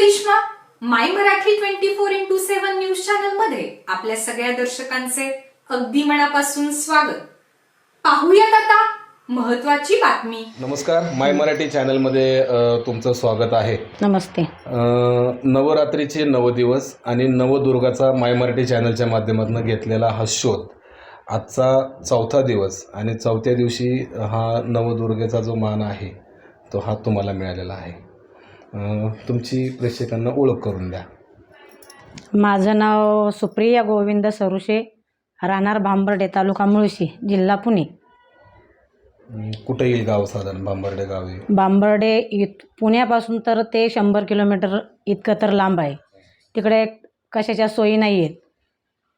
Karishma my Marathi twenty four into seven news चॅनलमध्ये आपल्या सगळ्या दर्शकांचे अगदी मनापासून स्वागत. पाहूयात आता महत्वाची बातमी. नमस्कार माय मराठी चॅनलमध्ये तुमचं स्वागत आहे. नमस्ते. नवरात्रीचे नव दिवस आणि नवदुर्गाचा माय मराठी चॅनलच्या माध्यमातून घेतलेला हा शोध आजचा चौथा दिवस आणि चौथ्या दिवशी हा नवदुर्गेचा जो मान आहे तो हा तुम्हाला मिळालेला आहे. तुमची प्रेक्षकांना ओळख करून द्या. माझं नाव सुप्रिया गोविंद सरुशे राहणार भांबर्डे तालुका मुळशी जिल्हा पुणे. कुठं येईल गाव साधारण? बांबर्डे गाव आहे भांबर्डे इत पुण्यापासून तर ते शंभर किलोमीटर इतकं तर लांब आहे. तिकडे कशाच्या सोयी नाही आहेत.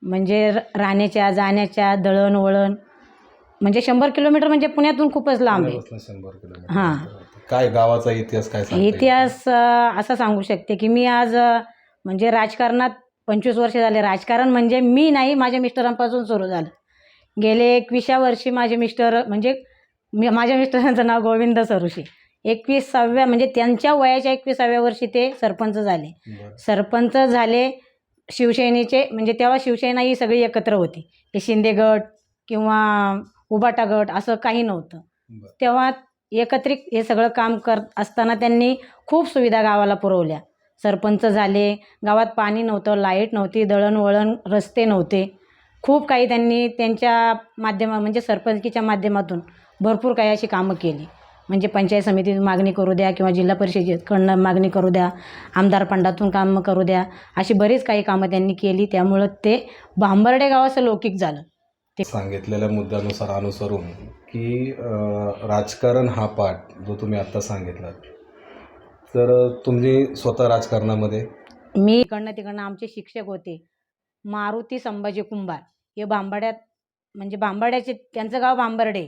म्हणजे राहण्याच्या जाण्याच्या दळणवळण म्हणजे शंभर किलोमीटर म्हणजे पुण्यातून खूपच लांब आहे. शंभर किलोमीटर. हां. काय गावाचा इतिहास काय सांगता येईल? इतिहास अ, असं सांगू शकते की मी आज अ, म्हणजे राजकारणात पंचवीस वर्ष झाले राजकारण म्हणजे मी नाही माझ्या मिस्टरांपासून सुरू झालं गेले एकविसाव्या वर्षी माझे मिस्टर म्हणजे मी माझ्या मिस्टरांचं नाव गोविंद सरुशे एकविसाव्या म्हणजे त्यांच्या वयाच्या एकविसाव्या वर्षी ते सरपंच झाले बरं. सरपंच झाले शिवसेनेचे म्हणजे तेव्हा शिवसेना ही सगळी एकत्र होती हे शिंदे गट किंवा उबाटा गट असं काही नव्हतं बरं. तेव्हा एकत्रित हे सगळं काम करत असताना त्यांनी खूप सुविधा गावाला पुरवल्या. सरपंच झाले गावात पाणी नव्हतं लाइट नव्हती दळणवळण रस्ते नव्हते. खूप काही त्यांनी त्यांच्या माध्यमा म्हणजे सरपंचकीच्या माध्यमातून भरपूर काही अशी कामं केली. म्हणजे पंचायत समितीत मागणी करू द्या किंवा जिल्हा परिषदेकडनं मागणी करू द्या आमदार फंडातून कामं करू द्या अशी बरीच काही कामं त्यांनी केली. त्यामुळं ते भांबर्डे गाव असं लौकिक झालं. सांगितलेल्या मुद्द्यानुसार अनुसरून की राजकारण हा पाठ जो तुम्ही आत्ता सांगितला तर तुम्ही स्वतः राजकारणामध्ये? मी इकडनं तिकडनं आमचे शिक्षक होते. मारुती संभाजी कुंभार. हे बांबाड्यात म्हणजे बांबाड्याचे त्यांचं गाव बांबर्डे.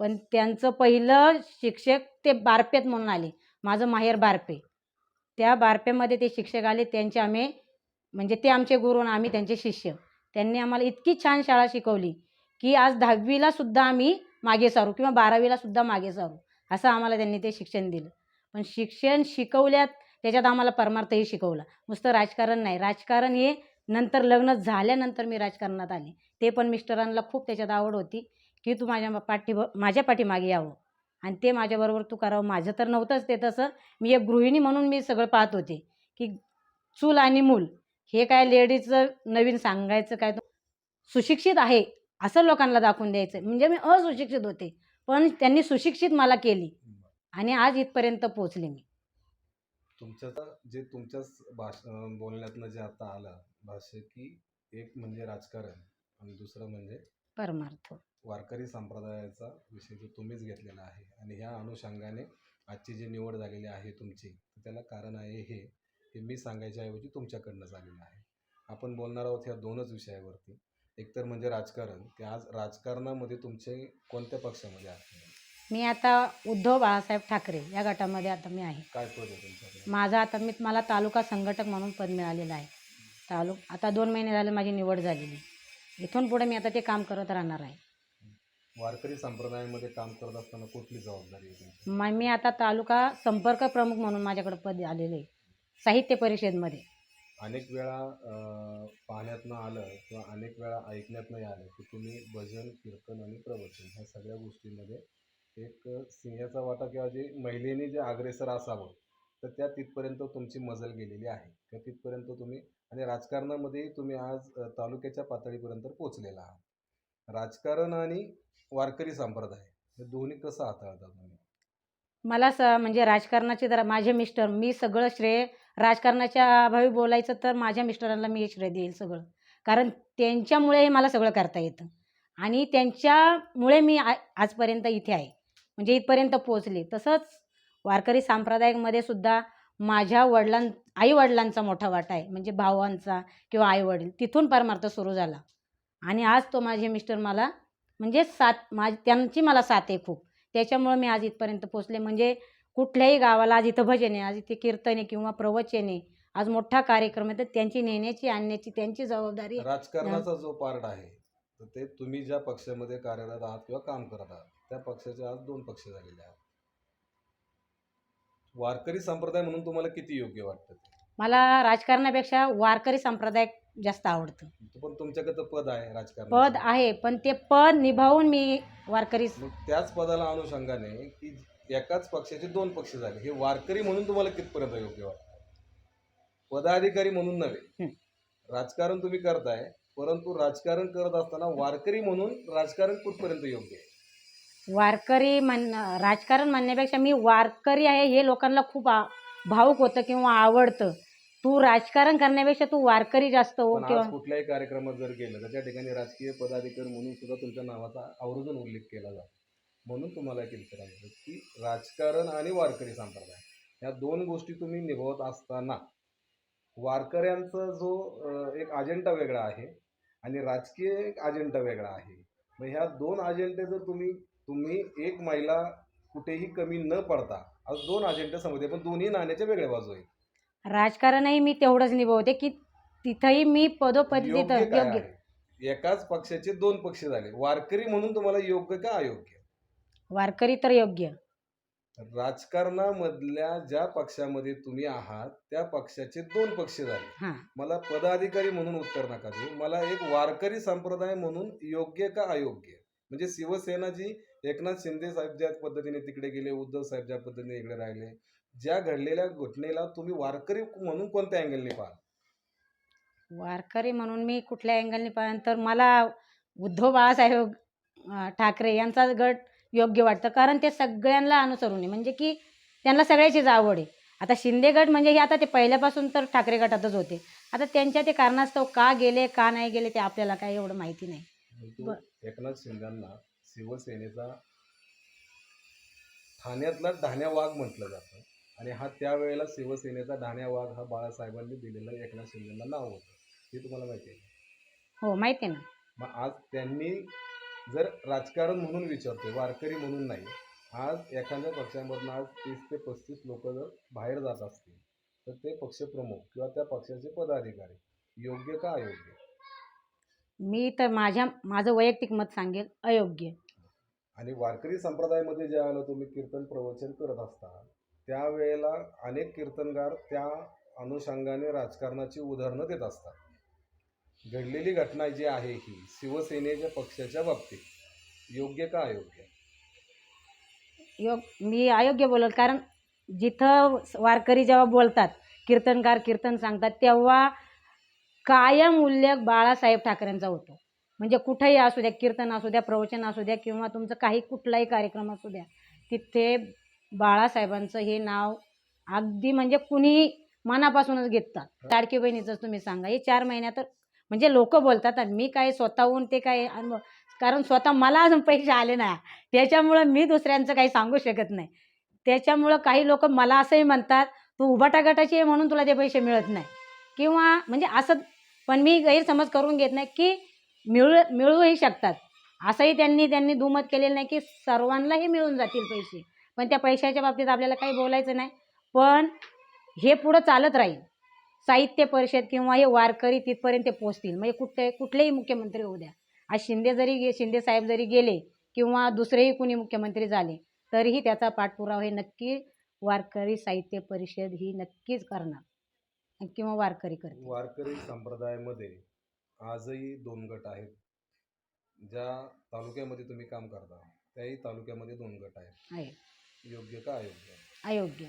पण त्यांचं पहिलं शिक्षक ते बारपेत म्हणून आले. माझं माहेर बारपे. त्या बारपेमध्ये ते शिक्षक आले. त्यांचे आम्ही म्हणजे ते आमचे गुरु आणि आम्ही त्यांचे शिष्य. त्यांनी आम्हाला इतकी छान शाळा शिकवली की आज दहावीला सुद्धा आम्ही मागे सारू किंवा बारावीला सुद्धा मागे सारू. असं आम्हाला त्यांनी ते शिक्षण दिलं. पण शिक्षण शिकवल्यात त्याच्यात आम्हाला परमार्थही शिकवला. नुसतं राजकारण नाही. राजकारण हे नंतर लग्न झाल्यानंतर मी राजकारणात आले. ते पण मिस्टरांना खूप त्याच्यात आवड होती की तू माझ्या पाठी माझ्या पाठीमागे यावं. आणि ते माझ्याबरोबर तू करावं. माझं तर नव्हतंच ते तसं. मी एक गृहिणी म्हणून मी सगळं पाहत होते की चूल आणि मूल हे काय लेडीजचं नवीन सांगायचं काय? सुशिक्षित आहे. असं लोकांना दाखवून द्यायचं. म्हणजे मी असुशिक्षित होते. पण त्यांनी सुशिक्षित मला केली. आणि आज इथपर्यंत पोचले मी. तुमच्या जे तुमच्याच भाष बोलण्यातनं जे आता आलं भाष्य की एक म्हणजे राजकारण आणि दुसरं म्हणजे परमार्थ. वारकरी संप्रदायाचा विषय जो तुम्हीच घेतलेला आहे आणि ह्या अनुषंगाने आजची जी निवड झालेली आहे तुमची त्याला कारण आहे हे हे मी सांगायच्या ऐवजी तुमच्याकडनं झालेलं आहे. आपण बोलणार आहोत ह्या दोनच विषयावरती. एकतर म्हणजे राजकारण की आज राजकारणामध्ये तुमचे कोणत्या पक्षामध्ये आहात? मी आता उद्धव बाळासाहेब ठाकरे या गटामध्ये आता मी आहे. काय पद आहे तुमच्याकडे? माझा आता मी मला तालुका संघटक म्हणून पद मिळालेलं आहे. तालुक आता दोन महिने झाले माझी निवड झालेली. इथून पुढे मी आता ते काम करत राहणार आहे. वारकरी संप्रदायामध्ये काम करत असताना कुठली जबाबदारी आहे तुमची? मग मी आता तालुका संपर्क प्रमुख म्हणून माझ्याकडे पद आलेलं आहे. साहित्य परिषदमध्ये. अनेक वेळा पाहण्यातनं आलं किंवा अनेक वेळा ऐकण्यातनं आलं की तुम्ही भजन कीर्तन आणि प्रवचन ह्या सगळ्या गोष्टींमध्ये एक सिंहाचा वाटा किंवा जे महिलेने जे अग्रेसर असावं तर त्या तिथपर्यंत तुमची मजल गेलेली आहे. किंवा तिथपर्यंत तुम्ही आणि राजकारणामध्ये तुम्ही आज तालुक्याच्या पातळीपर्यंत पोचलेला आहात. राजकारण आणि वारकरी संप्रदाय हे दोन्ही कसं हाताळता तुम्ही? मला स म्हणजे राजकारणाचे जरा माझे मिस्टर मी सगळं श्रेय राजकारणाच्या अभावी बोलायचं तर माझ्या मिस्टरांना मी हे श्रेय देईल सगळं. कारण त्यांच्यामुळे हे मला सगळं करता येतं. आणि त्यांच्यामुळे मी आ आजपर्यंत इथे आहे. म्हणजे इथपर्यंत पोचले तसंच वारकरी सांप्रदायिकमध्ये सुद्धा माझ्या वडिलां आई वडिलांचा मोठा वाटा आहे. म्हणजे भावांचा किंवा आई वडील तिथून परमार्थ सुरू झाला. आणि आज तो माझे मिस्टर मला म्हणजे साथ माझ त्यांची मला साथ आहे खूप. त्याच्यामुळं मी आज इथपर्यंत पोचले म्हणजे कुठल्याही गावाला आज इथं भजन आहे आज इथे कीर्तन आहे किंवा प्रवचन आहे आज मोठा कार्यक्रम आहे तर त्यांची नेण्याची आणण्याची त्यांची जबाबदारी राजकारणाचा जो पार्ट आहे तर ते तुम्ही ज्या पक्षामध्ये कार्यरत आहात किंवा काम करत आहात त्या पक्षाचे आज दोन पक्ष झालेले आहेत. वारकरी संप्रदाय म्हणून तुम्हाला किती योग्य वाटतं मला राजकारणापेक्षा वारकरी संप्रदाय जास्त आवडतं. पण तुमच्याकडे पद आहे राजकारण पद आहे पण ते पद निभावून मी वारकरी त्याच पदाला अनुषंगाने की एकाच पक्षाचे दोन पक्ष झाले. हे वारकरी म्हणून तुम्हाला कितपर्यंत योग्य वाटतं? पदाधिकारी म्हणून नव्हे. राजकारण तुम्ही करताय परंतु राजकारण करत असताना वारकरी म्हणून राजकारण कुठपर्यंत योग्य आहे? वारकरी म्हण राजकारण म्हणण्यापेक्षा मी वारकरी आहे हे लोकांना खूप आ- भावूक होतं किंवा आवडतं. तू राजकारण करण्यापेक्षा तू वारकरी जास्त हो पण किंवा आज कुठल्याही कार्यक्रमात जर गेलं तर त्या ठिकाणी राजकीय पदाधिकारी म्हणून सुद्धा तुमच्या नावाचा आवर्जून उल्लेख केला जातो. म्हणून तुम्हाला एक विचारायचं की राजकारण आणि वारकरी संप्रदाय या दोन गोष्टी तुम्ही निभावत असताना वारकऱ्यांचा जो एक अजेंडा वेगळा आहे आणि राजकीय एक अजेंडा वेगळा आहे. मग ह्या दोन अजेंडे जर तुम्ही तुम्ही एक महिला कुठेही कमी न पडता आज दोन अजेंडे समजते पण दोन्ही नाण्याच्या वेगळ्या बाजू आहेत. राजकारणही मी तेवढंच निभावते की तिथंही मी पदोपदी आहे? एकाच पक्षाचे दोन पक्ष झाले. वारकरी म्हणून तुम्हाला योग्य का अयोग्य? वारकरी तर योग्य. राजकारणामधल्या ज्या पक्षामध्ये तुम्ही आहात त्या पक्षाचे दोन पक्ष झाले. हां. मला पदाधिकारी म्हणून उत्तर नका देऊ. मला एक वारकरी संप्रदाय म्हणून योग्य का अयोग्य? म्हणजे शिवसेना जी एकनाथ शिंदे साहेब ज्या पद्धतीने तिकडे गेले उद्धव साहेब ज्या पद्धतीने इकडे राहिले ज्या घडलेल्या घटनेला तुम्ही वारकरी म्हणून कोणत्या अँगलने पाहाल? वारकरी म्हणून मी कुठल्या अँगलने पाहिलं तर मला उद्धव बाळासाहेब अं, ठाकरे यांचा गट योग्य वाटतं. कारण ते सगळ्यांना अनुसरून आहे. म्हणजे की त्यांना सगळ्याचीच आवड आहे. आता शिंदे गट म्हणजे हे आता ते पहिल्यापासून तर ठाकरे गटातच होते. आता त्यांच्या ते कारणास्तव का गेले का नाही गेले ते आपल्याला काही एवढं माहिती नाही. एकनाथ शिंदेंना शिवसेनेचा ठाण्यातला ढाण्या वाघ म्हटलं जातं. आणि हा त्यावेळेला शिवसेनेचा ढाण्या वाघ हा बाळासाहेबांनी दिलेलं एकनाथ शिंदेंना नाव होतं. हे तुम्हाला माहिती आहे हो माहिती आहे ना. मग आज त्यांनी जर राजकारण म्हणून विचारतोय वारकरी म्हणून नाही आज एखाद्या पक्षामधनं आज तीस ते पस्तीस लोक जर बाहेर जात असतील तर ते पक्षप्रमुख किंवा त्या पक्षाचे पदाधिकारी योग्य का अयोग्य? मी तर माझ्या माझं वैयक्तिक मत सांगेल अयोग्य. आणि वारकरी संप्रदायामध्ये ज्या वेळेला तुम्ही कीर्तन प्रवचन करत असता त्यावेळेला अनेक कीर्तनगार त्या अनुषंगाने राजकारणाची उदाहरणं देत असतात. घडलेली घटना जी आहे ही शिवसेनेच्या पक्षाच्या बाबतीत योग्य का अयोग्य? योग मी अयोग्य बोलत कारण जिथं वारकरी जेव्हा बोलतात कीर्तनकार कीर्तन सांगतात तेव्हा कायम उल्लेख बाळासाहेब ठाकरेंचा होतो. म्हणजे कुठंही असू द्या कीर्तन असू द्या प्रवचन असू द्या किंवा तुमचं काही कुठलाही कार्यक्रम असू द्या तिथे बाळासाहेबांचं हे नाव अगदी म्हणजे कुणी मनापासूनच घेतात. लाडकी बहिणीचंच तुम्ही सांगा हे चार महिन्यात म्हणजे लोक बोलतात आणि मी काय स्वतःहून ते काय अनुभव कारण स्वतः मला अजून पैसे आले नाही त्याच्यामुळं मी दुसऱ्यांचं काही सांगू शकत नाही. त्याच्यामुळं काही लोक मला असंही म्हणतात तू उभाटा गटाची आहे म्हणून तुला ते पैसे मिळत नाही. किंवा म्हणजे असं पण मी गैरसमज करून घेत नाही की मिळू मिळूही शकतात. असंही त्यांनी त्यांनी दुमत केलेलं नाही की सर्वांनाही मिळून जातील पैसे. पण त्या पैशाच्या बाबतीत आपल्याला काही बोलायचं नाही. पण हे पुढं चालत राहील. साहित्य परिषद किंवा हे वारकरी तिथपर्यंत ते पोचतील म्हणजे कुठे कुठलेही मुख्यमंत्री होऊ द्या. आज शिंदे जरी गे शिंदे साहेब जरी गेले किंवा दुसरेही कुणी मुख्यमंत्री झाले तरीही त्याचा पाठपुरावा हे नक्की वारकरी साहित्य परिषद ही नक्कीच करणार. किंवा वारकरी करतील. वारकरी संप्रदायामध्ये आजही दोन गट आहेत. ज्या तालुक्यामध्ये तुम्ही काम करता त्याही तालुक्यामध्ये दोन गट आहेत. आहे योग्य का अयोग्य? अयोग्य.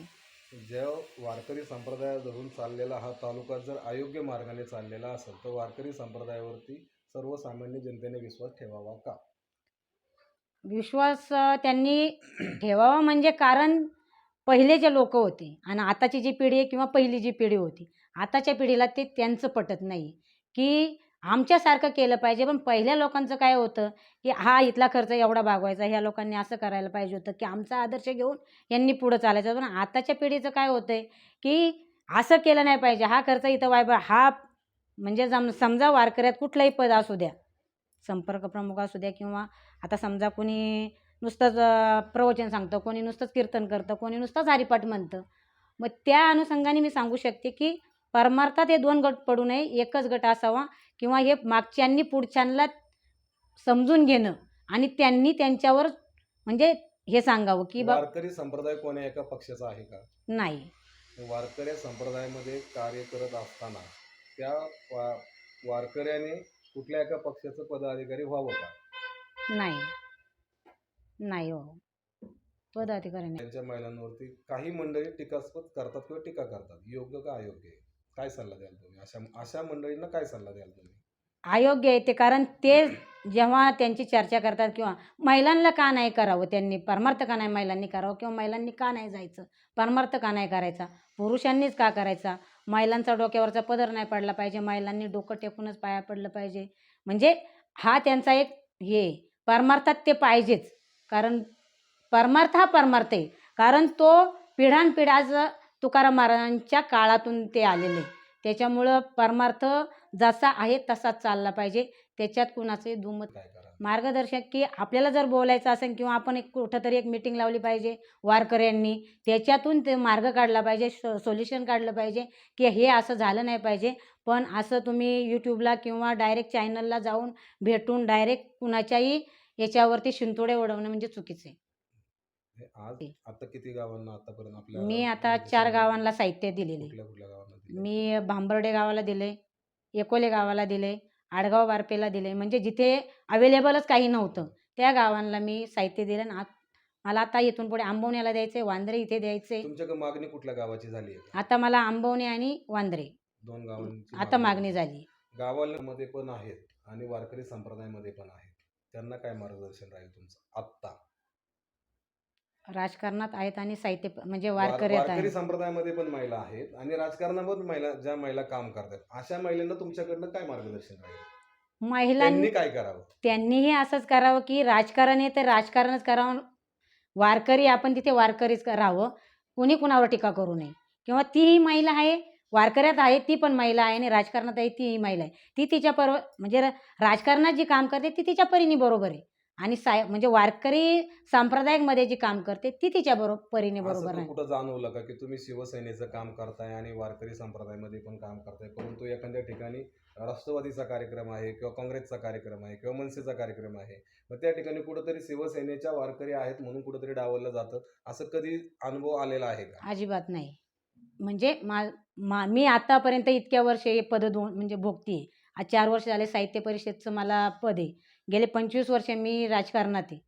ज्या वारकरी संप्रदाय धरून चाललेला हा तालुका जर अयोग्य मार्गाने चाललेला असेल तर वारकरी संप्रदायावरती सर्वसामान्य जनतेने विश्वास ठेवावा का? विश्वास त्यांनी ठेवावा म्हणजे कारण पहिले जे लोक होते आणि आताची जी पिढी आहे किंवा पहिली जी पिढी होती आताच्या पिढीला ते त्यांचं पटत नाही की आमच्यासारखं केलं पाहिजे. पण पहिल्या लोकांचं काय होतं की हा इथला खर्च एवढा भागवायचा ह्या लोकांनी असं करायला पाहिजे होतं की आमचा आदर्श घेऊन यांनी पुढं चालायचं. पण आताच्या पिढीचं काय होतं आहे की असं केलं नाही पाहिजे. हा खर्च इथं व्हायला हा म्हणजे जम समजा वारकऱ्यात कुठलाही पद असू द्या संपर्क प्रमुख असू द्या किंवा आता समजा कोणी नुसतंच प्रवचन सांगतं कोणी नुसतंच कीर्तन करतं कोणी नुसतंच हरिपाठ म्हणतं मग त्या अनुषंगाने मी सांगू शकते की परमार्थात हे दोन गट पडू नये एकच गट असावा किंवा हे मागच्यांनी पुढच्यांना समजून घेणं आणि त्यांनी त्यांच्यावर म्हणजे हे सांगावं की बा वारकरी संप्रदाय कोण्या एका पक्षाचा आहे का? नाही. वारकरी संप्रदायामध्ये कार्य करत असताना त्या वा वारकऱ्याने कुठल्या एका पक्षाचं पदाधिकारी व्हावं का? नाही. नाही हो. पदाधिकारी नाही. त्यांच्या महिलांवरती काही मंडळी टीकास्पद करतात किंवा टीका करतात. योग्य का अयोग्य? आहे काय सल्ला द्याल तुम्ही? अशा अशा मंडळींना काय सल्ला द्याल तुम्ही? अयोग्य आहे ते कारण ते जेव्हा त्यांची चर्चा करतात किंवा महिलांना का नाही करावं त्यांनी परमार्थ का नाही महिलांनी करावं किंवा महिलांनी का नाही जायचं परमार्थ का नाही करायचा पुरुषांनीच का करायचा? महिलांचा डोक्यावरचा पदर नाही पडला पाहिजे महिलांनी डोकं टेकूनच पाया पडलं पाहिजे. म्हणजे हा त्यांचा एक हे परमार्थात ते पाहिजेच कारण परमार्थ हा परमार्थ आहे कारण तो पिढ्यानपिढ्याचं तुकाराम महाराजांच्या काळातून ते आलेले. त्याच्यामुळं परमार्थ जसा आहे तसाच चालला पाहिजे. त्याच्यात कुणाचे दुमत मार्गदर्शक की आपल्याला जर बोलायचं असेल किंवा आपण एक कुठं तरी एक मिटिंग लावली पाहिजे वारकऱ्यांनी त्याच्यातून ते मार्ग काढला पाहिजे सोल्युशन काढलं पाहिजे की हे असं झालं नाही पाहिजे. पण असं तुम्ही यूट्यूबला किंवा डायरेक्ट चॅनलला जाऊन भेटून डायरेक्ट कुणाच्याही याच्यावरती शिंतोडे उडवणं म्हणजे चुकीचं आहे. हे आज आता किती गावांना आतापर्यंत आपल्या मी आता चार गावांना साहित्य दिलेले. कुठल्या कुठल्या गावांना दिले? मी भांबर्डे गावाला दिले एकोले गावाला दिले आडगाव बारपेला दिले. म्हणजे जिथे अवेलेबलच काही नव्हतं त्या गावांना मी साहित्य दिलं आणि आत- मला आता इथून पुढे आंबवण्याला द्यायचे वांद्रे इथे द्यायचे तुमच्याकडे मागणी कुठल्या गावाची झाली आहे? आता मला आंबवणे आणि वांद्रे. दोन गावांची आता मागणी झाली. गावामध्ये पण आहेत आणि वारकरी संप्रदायामध्ये पण आहेत. त्यांना काय मार्गदर्शन राहील तुमचं आत्ता? राजकारणात आहेत आणि साहित्य म्हणजे वार- वारकऱ्यात वारकरी आहेत संप्रदायामध्ये पण महिला आहेत आणि राजकारणामध्ये महिला ज्या महिला काम करतात अशा महिलांना तुमच्याकडनं काय मार्गदर्शन राहील? महिलांनी त्यांनी काय करावं? त्यांनीही असंच करावं की राजकारण आहे तर राजकारणच करावं. वारकरी आपण तिथे वारकरीच राहावं. कुणी कुणावर टीका करू नये. किंवा तीही महिला आहे वारकऱ्यात आहे ती पण महिला आहे आणि राजकारणात आहे तीही महिला आहे. ती तिच्या पर म्हणजे र- राजकारणात जी काम करते ती तिच्या परीने बरोबर आहे. आणि साय म्हणजे वारकरी सांप्रदायिकमध्ये जी काम करते ती तिच्या बरोबर परीने बरोबर कुठं जाणवलं का की तुम्ही शिवसेनेचं काम करताय आणि वारकरी संप्रदायामध्ये पण काम करताय परंतु एखाद्या ठिकाणी राष्ट्रवादीचा कार्यक्रम आहे किंवा काँग्रेसचा कार्यक्रम आहे किंवा मनसेचा कार्यक्रम आहे मग त्या ठिकाणी कुठंतरी शिवसेनेच्या वारकरी आहेत म्हणून कुठंतरी डावललं जातं असं कधी अनुभव आलेला आहे का? अजिबात नाही. म्हणजे मा मा मी आतापर्यंत इतक्या वर्ष हे पद दोन म्हणजे भोगती आहे आज चार वर्ष झाले साहित्य परिषदचं मला पद आहे. गेले पंचवीस वर्ष मी राजकारणात आहे.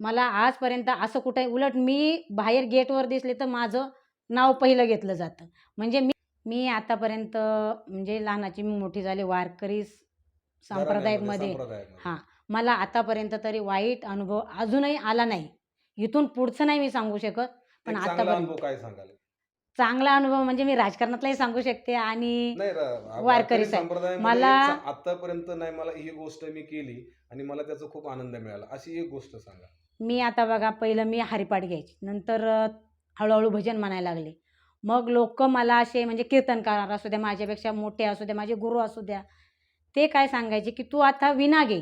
मला आजपर्यंत असं कुठं उलट मी बाहेर गेटवर दिसले तर माझं नाव पहिलं घेतलं जातं. म्हणजे मी मी आतापर्यंत म्हणजे लहानाची मी मोठी झाली वारकरी संप्रदायामध्ये. हां मला आतापर्यंत तरी वाईट अनुभव अजूनही आला नाही. इथून पुढचं नाही मी सांगू शकत. पण आतापर्यंत काय सांगाल? चांगला अनुभव म्हणजे मी राजकारणातलाही सांगू शकते आणि नाही र- वारकरी साहेब, संप्रदायामध्ये मला- चा- आतापर्यंत नाही मला ही गोष्ट मी केली आणि मला त्याचा खूप आनंद मिळाला. अशी एक गोष्ट सांगा. मी आता बघा पहिलं मी हरिपाठ घ्यायची नंतर अ, हळूहळू भजन म्हणायला लागले. मग लोक मला असे म्हणजे कीर्तनकार असू द्या माझ्यापेक्षा मोठे असू द्या माझे गुरु असू द्या ते काय सांगायचे की तू आता विना घे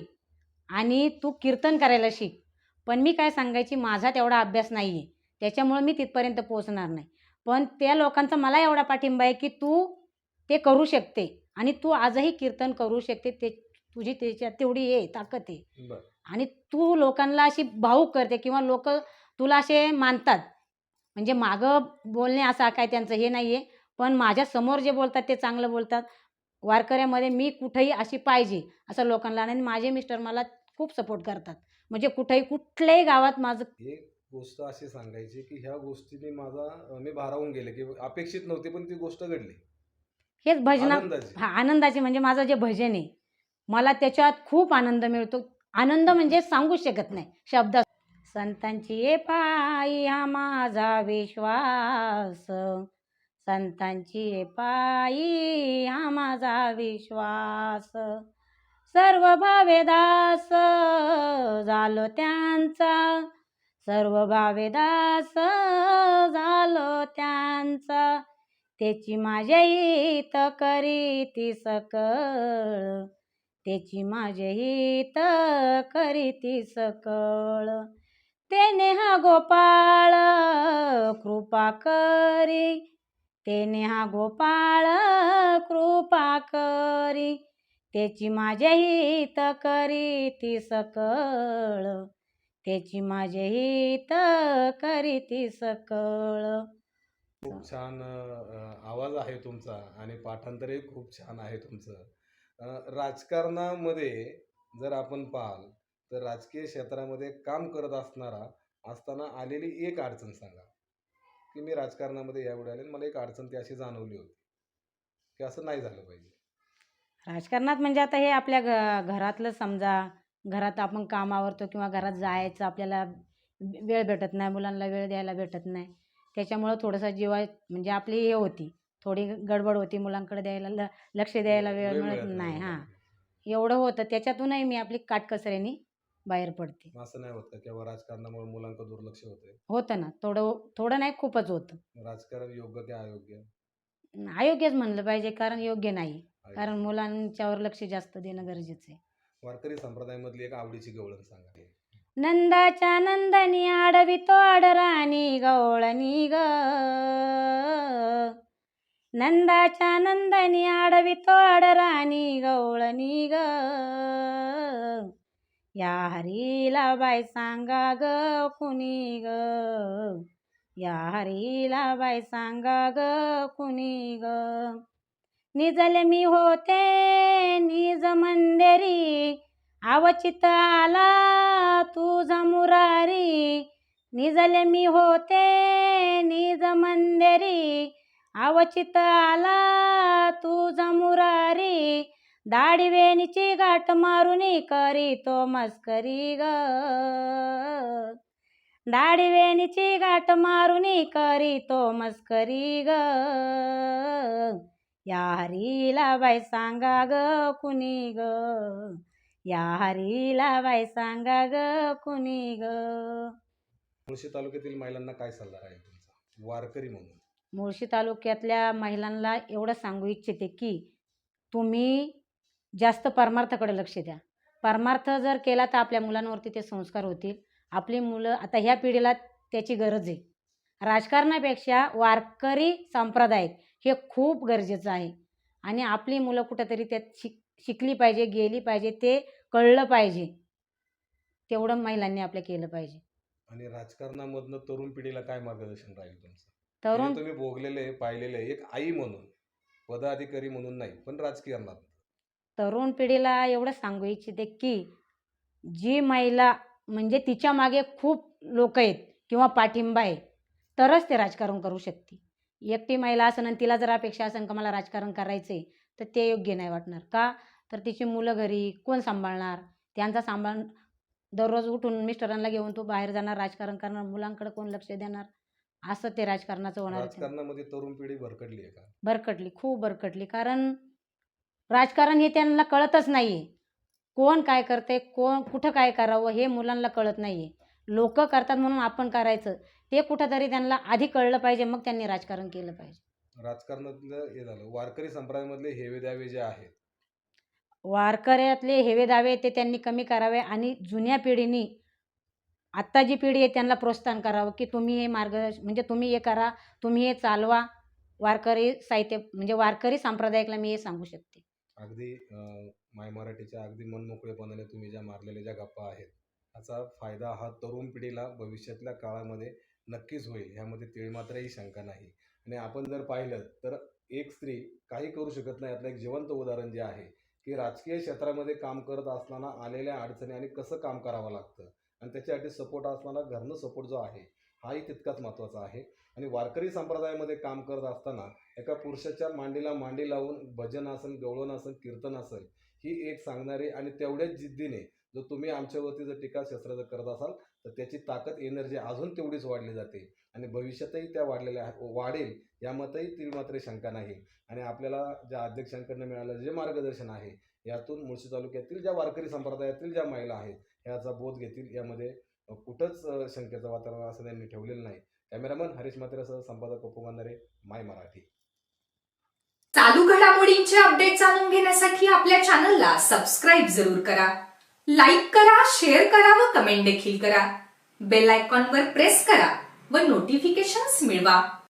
आणि तू कीर्तन करायला शिक. पण मी काय सांगायची माझा तेवढा अभ्यास नाही आहे त्याच्यामुळं मी तिथपर्यंत पोहोचणार नाही. पण त्या लोकांचा मला एवढा पाठिंबा आहे की तू ते करू शकते आणि तू आजही कीर्तन करू शकते ते तुझी त्याच्यात तेवढी आहे ताकद आहे. आणि तू लोकांना अशी भाऊक करते किंवा लोक तुला असे मानतात. म्हणजे मागं बोलणे असं काय त्यांचं हे नाही आहे पण माझ्यासमोर जे बोलतात ते चांगलं बोलतात. वारकऱ्यामध्ये मी कुठेही अशी पाहिजे असं लोकांना आणि माझे मिस्टर मला खूप सपोर्ट करतात. म्हणजे कुठेही कुठल्याही गावात माझं गोष्ट अशी सांगायची की ह्या गोष्टीने माझा मी भारावून गेले की अपेक्षित नव्हती पण ती गोष्ट घडली. हेच भजना आनंदाची. हा आनंदाचे म्हणजे माझं जे भजन आहे मला त्याच्यात खूप आनंद मिळतो. आनंद म्हणजे सांगू शकत नाही शब्द संतांची ये पायी हा माझा विश्वास. संतांची ये पायी हा माझा विश्वास. सर्व भावे दास झालो त्यांचा. सर्व भावे दास झालो त्यांचा. त्याची माझ्या हित करीती सकळ. त्याची माझ्या हित करीती सकळ. तेने हा गोपाळ कृपा करी. तेने हा गोपाळ कृपा करी. त्याची माझ्या हित करीती सकळ. त्याची माझ्या हित करीती सकळ. खूप छान आवाज आहे तुमचा आणि पाठांतरही खूप छान आहे तुमचं. राजकारणामध्ये जर आपण पाहाल तर राजकीय क्षेत्रामध्ये काम करत असणारा असताना आलेली एक अडचण सांगा. की मी राजकारणामध्ये यावेळी आले मला एक अडचण ती अशी जाणवली होती. की असं नाही झालं पाहिजे. राजकारणात म्हणजे आता हे आपल्या घ घरातलं समजा घरात आपण कामावरतो किंवा घरात जायचं आपल्याला वेळ भेटत नाही मुलांना वेळ द्यायला भेटत नाही. त्याच्यामुळं थोडंसं जीवा म्हणजे आपली हे होती थोडी गडबड होती मुलांकडे द्यायला ल लक्ष द्यायला वेळ मिळत नाही हां. एवढं होतं त्याच्यातूनही मी आपली काटकसरीने बाहेर पडते. असं नाही होत का किंवा राजकारणामुळे मुलांकडे दुर्लक्ष होतंय? होतं ना थोडं थोडं नाही खूपच होतं. राजकारण योग्य की अयोग्य? अयोग्यच म्हणलं पाहिजे कारण योग्य नाही. कारण मुलांच्यावर लक्ष जास्त देणं गरजेचं आहे. वारकरी संप्रदायामधली एक आवडीची गवळण सांगा. नंदाच्या नंदनी आडवितो आडराणी गवळणी ग. नंदाच्या नंदनी आडवितो आडराणी गवळणी ग. या हरीला बाय सांगा ग कुणी ग. या हरीला बाय सांगा ग कुणी ग. निजले मी होते निज मंदिरी. आवचित आला तुझा मुरारी. निजले मी होते निज मंदिरी. आवचित आला तुझा मुरारी. दाढीवेणीची गाठ मारुनी करी तो मस्करी ग. दाढीवेणीची गाठ मारुनी करी तो मस्करी ग. या हरीला बाय सांगा ग कुणी ग? या हरीला बाय सांगा ग कुणी ग? मुळशी तालुक्यातील महिलांना काय सल्ला राहील तुमचा? वारकरी म्हणून. मुळशी तालुक्यातल्या महिलांना एवढं सांगू इच्छिते की तुम्ही जास्त परमार्थाकडे लक्ष द्या. परमार्थ जर केला तर आपल्या मुलांवरती ते संस्कार होतील. आपली मुलं आता ह्या पिढीला त्याची गरज आहे. राजकारणापेक्षा वारकरी संप्रदाय हे खूप गरजेचं आहे. आणि आपली मुलं कुठंतरी त्यात शिक शिकली पाहिजे गेली पाहिजे ते कळलं पाहिजे. तेवढं महिलांनी आपल्या केलं पाहिजे. आणि राजकारणामधनं तरुण पिढीला काय मार्गदर्शन राहील तुमचं? तरुण म्हणजे तुम्ही भोगलेले पाहिलेले एक आई म्हणून पदाधिकारी म्हणून नाही पण राजकारणात. तरुण पिढीला एवढं सांगू इच्छिते की जी महिला म्हणजे तिच्यामागे खूप लोक आहेत किंवा पाठिंबा आहे तरच ते राजकारण करू शकते एकटी महिला असेल आणि तिला जर अपेक्षा असेल का मला राजकारण करायचं आहे तर ते योग्य नाही वाटणार. का? तर तिची मुलं घरी कोण सांभाळणार? त्यांचा सांभाळ दररोज उठून मिस्टरांना घेऊन तो बाहेर जाणार राजकारण करणार मुलांकडे कोण लक्ष देणार? असं ते राजकारणाचं होणार तरुण पिढी भरकडली आहे का? भरकटली खूप भरकटली. कारण राजकारण हे त्यांना कळतच नाही कोण काय करते कोण कुठं काय करावं हे मुलांना कळत नाही लोक करतात म्हणून आपण करायचं. ते कुठंतरी त्यांना आधी कळलं पाहिजे मग त्यांनी राजकारण केलं पाहिजे. राजकारणातलं हे झालं. वारकरी संप्रदायामधले हेवे द्यावे जे आहेत. वारकऱ्यातले हेवे दावे ते त्यांनी कमी करावे आणि जुन्या पिढीनी आत्ता जी पिढी आहे त्यांना प्रोत्साहन करावं की तुम्ही हे मार्ग म्हणजे तुम्ही हे करा तुम्ही हे चालवा. वारकरी साहित्य म्हणजे वारकरी संप्रदायाला मी हे सांगू शकते. अगदी अं, माय मराठीच्या अगदी मनमोकळेपणाने तुम्ही ज्या मारलेल्या ज्या गप्पा आहेत याचा फायदा हा तरुण पिढीला भविष्यातल्या काळामध्ये नक्कीच होईल ह्यामध्ये तिळमात्रही शंका नाही. आणि आपण जर पाहिलं तर एक स्त्री काही करू शकत नाही. यातलं एक जिवंत उदाहरण जे आहे की राजकीय क्षेत्रामध्ये काम करत असताना आलेल्या अडचणी आणि कसं काम करावं लागतं? आणि त्याच्यासाठी सपोर्ट असताना घरनं सपोर्ट जो आहे हाही तितकाच महत्त्वाचा आहे. आणि वारकरी संप्रदायामध्ये काम करत असताना एका पुरुषाच्या मांडीला मांडी लावून भजन असेल गवळण असेल कीर्तन असेल ही एक सांगणारी आणि तेवढ्याच जिद्दीने जर तुम्ही आमच्यावरती जर टीकाशास्त्र जर करत असाल तर त्याची ताकद एनर्जी अजून तेवढीच वाढली जाते. आणि भविष्यातही त्या वाढलेल्या आहेत वाढेल यामतही ती मात्र शंका नाही. आणि आपल्याला ज्या अध्यक्षांकडनं मिळालं जे मार्गदर्शन आहे यातून मुळशी तालुक्यातील ज्या वारकरी संप्रदायातील ज्या महिला आहेत याचा बोध घेतील. यामध्ये कुठंच शंकेचं वातावरण असं त्यांनी ठेवलेलं नाही. कॅमेरामन हरीश मात्रेसह संपादक पप्पू माय मराठी. चालू घडामोडींचे अपडेट जाणून घेण्यासाठी आपल्या चॅनलला सबस्क्राईब जरूर करा. लाईक करा शेअर करा व कमेंट देखील करा. बेल आयकॉनवर प्रेस करा व नोटिफिकेशन्स मिळवा.